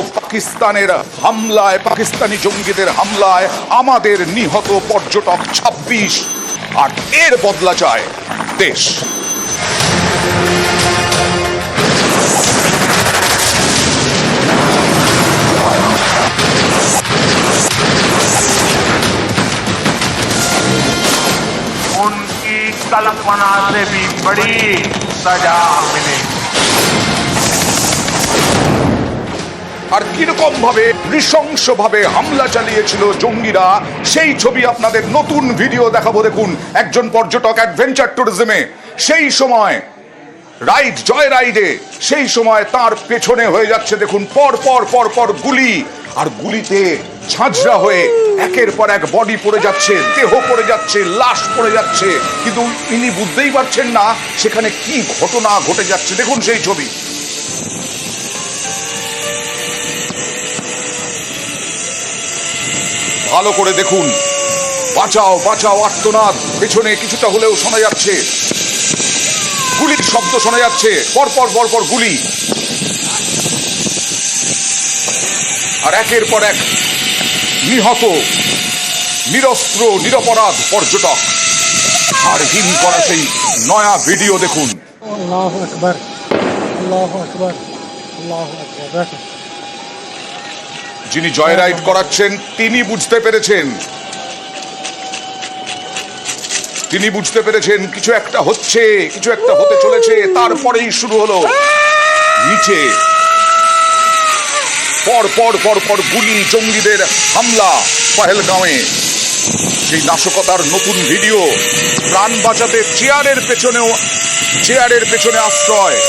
পাকিস্তানের হামলায় পাকিস্তানি জঙ্গিদের হামলায় আমাদের নিহত পর্যটক ছাব্বিশ আর এর বদলা চায় দেশ उनकी कल्पना से भी बड़ी सजा मिलेगी আর কীরকম ভাবে নৃশংস ভাবে হামলা চালিয়েছিল জঙ্গিরা, সেই ছবি আপনাদের নতুন ভিডিও দেখাবো দেখুন একজন পর্যটক অ্যাডভেঞ্চার ট্যুরিজমে। সেই সময়, রাইড, জয় রাইডে, সেই সময় তার পেছনে হয়ে যাচ্ছে দেখুন, পর পর পর পর গুলি। আর গুলিতে ঝাঁঝরা হয়ে একের পর এক বডি পড়ে যাচ্ছে, দেহ পড়ে যাচ্ছে, লাশ পড়ে যাচ্ছে। কিন্তু ইনি বুঝতেই পারছেন না সেখানে কি ঘটনা ঘটে যাচ্ছে। দেখুন সেই ছবি। ভালো করে দেখুন। বাঁচাও বাঁচাও আত্মনাদ পেছনে কিছুটা হলেও শোনা যাচ্ছে। গুলির শব্দ শোনা যাচ্ছে। পরপর পরপর গুলি। আর একের পর এক নিহত, নিরস্ত্র, নিরপরাধ পর্যটক। আর হিম করা সেই নয়া ভিডিও দেখুন। আল্লাহ আকবর আল্লাহ আকবর আল্লাহ আকবর। যিনি জয় রাইড করাচ্ছেন, তিনি বুঝতে পেরেছেন। তিনি বুঝতে পেরেছেন, কিছু একটা হচ্ছে, কিছু একটা হতে চলেছে, তারপরেই শুরু হলো। নিচে। পর পর পর পর গুলি, জঙ্গিদের হামলা পাহেলগাঁওয়ে। সেই নাশকতার নতুন ভিডিও, প্রাণ বাঁচাতে চেয়ারের পেছনেও, চেয়ারের পেছনে আশ্রয়।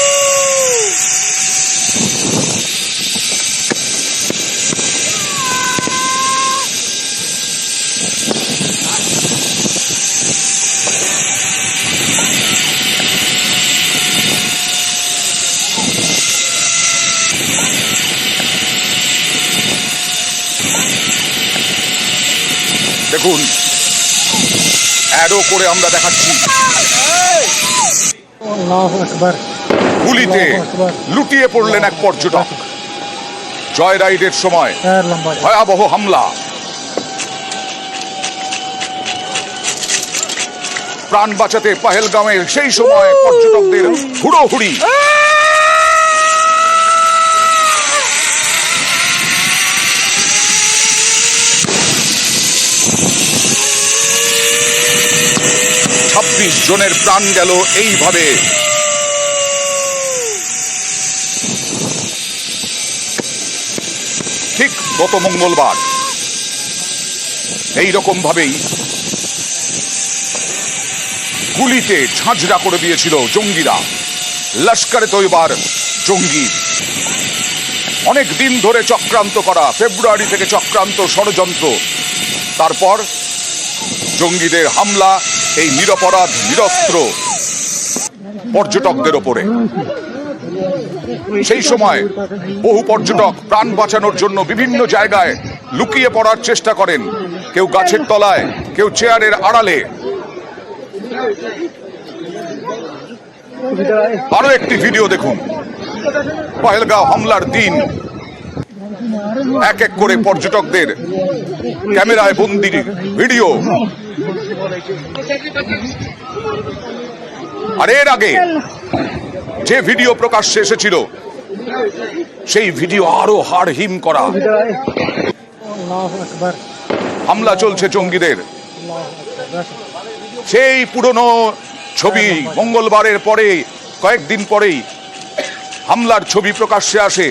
দেখুন অ্যাডো করে আমরা দেখাচ্ছি। গুলিতে লুটিয়ে পড়লেন এক পর্যটক। জয় রাইডের সময় ভয়াবহ হামলা। প্রাণ বাঁচাতে পাহেলগামের সেই সময় পর্যটকদের হুড়োহুড়ি। ছাব্বিশ জনের প্রাণ গেল এইভাবে। ঠিক গত মঙ্গলবার। এই রকম ভাবেই গুলিতে ঝাঁঝরা করে দিয়েছিল জঙ্গিরা। লস্করে তৈবার জঙ্গি। অনেক দিন ধরে চক্রান্ত করা, ফেব্রুয়ারি থেকে চক্রান্ত ষড়যন্ত্র। তারপর জঙ্গিদের হামলা, এই নিরপরাধ নিরস্ত্র পর্যটকদের ওপরে। সেই সময় বহু পর্যটক প্রাণ বাঁচানোর জন্য বিভিন্ন জায়গায় লুকিয়ে পড়ার চেষ্টা করেন। কেউ গাছের তলায়, কেউ চেয়ারের আড়ালে। আরও একটি ভিডিও দেখুন। পহেলগাঁও হামলার দিন। এক এক করে পর্যটকদের ক্যামেরায় বন্দি ভিডিও। আর এর আগে যে ভিডিও প্রকাশ্যে এসেছিল, সেই ভিডিও আরও হাড় হিম করা। হামলা চলছে জঙ্গিদের। সেই পুরনো ছবি মঙ্গলবারের পরে কয়েকদিন পরেই হামলার ছবি প্রকাশ্যে আসে।